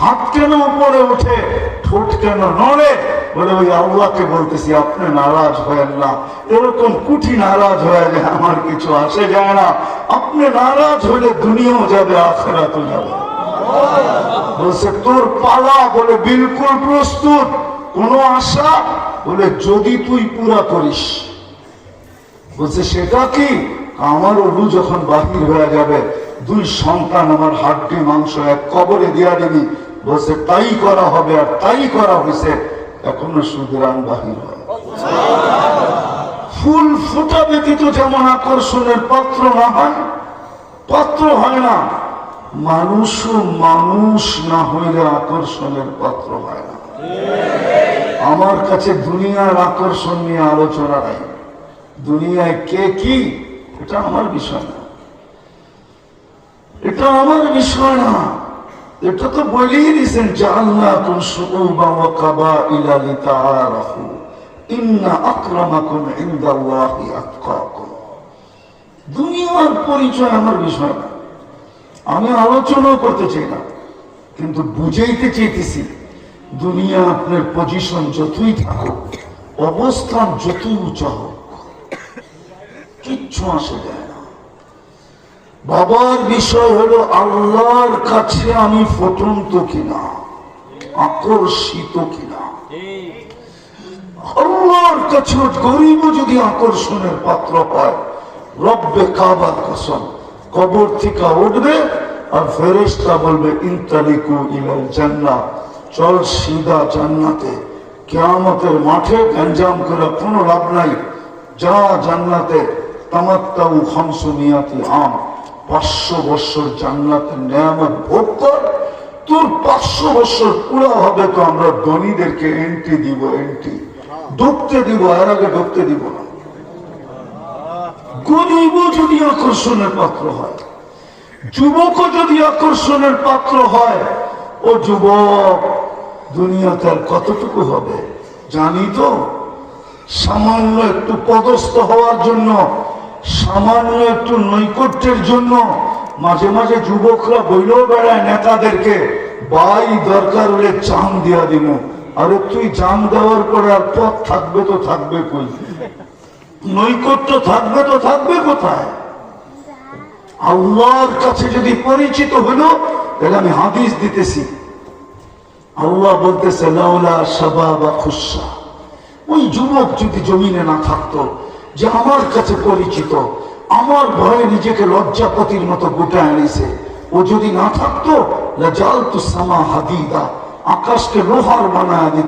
হাত কেন উপরে ওঠে? ঠোঁট কেন নড়ে? বলে, ওই আল্লাহকে বলতেছি, আপনি নারাজ হয়েন না। এরকম কুঠি নারাজ হয়ে যায়, আমার কিছু আসে যায় না। আপনি নারাজ হলে দুনিয়াও যাবে, আখেরাতও যাবে। বলছে, তোর পালা, বলে, বিলকুল প্রস্তুত। কোনো আশা? বলে, যদি তুই পুরা করিস। বলছে, সেটা কি? আমার অবু যখন বাহির হয়ে যাবে, দুই সন্তান আমার হাড্ডি মাংস এক কবরে দিয়া দিবি। বলছে, তাই করা হবে আর তাই করা হয়েছে। এখনও সুতরাং বাহির হয়। ফুল ফোটা ব্যতীত যেমন আকর্ষণের পাত্র না হয়, পাত্র হয় না। মানুষ মানুষ না হইলে আকর্ষণের পাত্র হয় না। আমার কাছে দুনিয়ার আকর্ষণ নিয়ে আলোচনা নাই। দুনিয়ায় কে কি, এটা আমার বিষয় না। এটা আমার বিষয় না। এটা তো বলেই দিয়েছেন জানলা কোন সুবা ইন্না আতকাকুম। দুনিয়ার পরিচয় আমার বিষয় না। আমি আলোচনাও করতে চাই না, কিন্তু বুঝাইতে চাইতেছি, দুনিয়া আপনার পজিশন যতই থাকুক, অবস্থান যতই উঁচা হোক, কিচ্ছু আসে যায় বাবার বিষয় হলো আল্লাহর কাছে আমি ফটন্ত কিনা, আকর্ষিত কিনা। আল্লাহর কাছে গরিব যদি আকর্ষণের পাত্র হয় রব্বে কাবার কসম, কবর থেকে উঠবে আর ফেরেশতা বলবে, ইন্তালিকু ইলাল জান্নাত চল সিদা জান্নাতে। কেয়ামতের মাঠে গঞ্জাম করে কোনো লাভ নাই। যা জান্নাতে, তামাত্তাউ খামসুনিয়াতি আম। পাঁচশো বছর জান্নাতের নিয়ামত ভোগ কর। তোর পাঁচশো বছর পুরা হবে তো আমরা ধনীদেরকে এন্ট্রি দিব এন্ট্রি ঢুকতে দিব, এর আগে ঢুকতে দিব না। গরিবও যদি আকর্ষণের পাত্র হয়, যুবকও যদি আকর্ষণের পাত্র হয়, ও যুবক দুনিয়া তার কতটুকু হবে? জানি তো, সামান্য একটু পদস্থ হওয়ার জন্য সামান্য একটু নৈকট্যের জন্য মাঝে মাঝে যুবকরা বইলেও বেড়ায় নেতাদেরকে বাই দরকার হলে চান দিয়া দিব। আরে তুই জান দেওয়ার পরে আর পথ থাকবে তো থাকবে কই? নৈকট্য থাকবে তো থাকবে কোথায়? আল্লাহর কাছে যদি পরিচিত হলো, তাহলে আমি হাদিস দিতেছি। আল্লাহ বলতেছে, লাউলা সাবা বা খুশা ওই যুবক যদি জমিনে না থাকতো যে আমার কাছে পরিচিত, আমার ভয়ে নিজেকে লজ্জাপতির মতো গোটা আনিছে। ও যদি না থাকতো লাজাল তো সামা হাদিদা, আকাশকে লোহার বানায় দিত।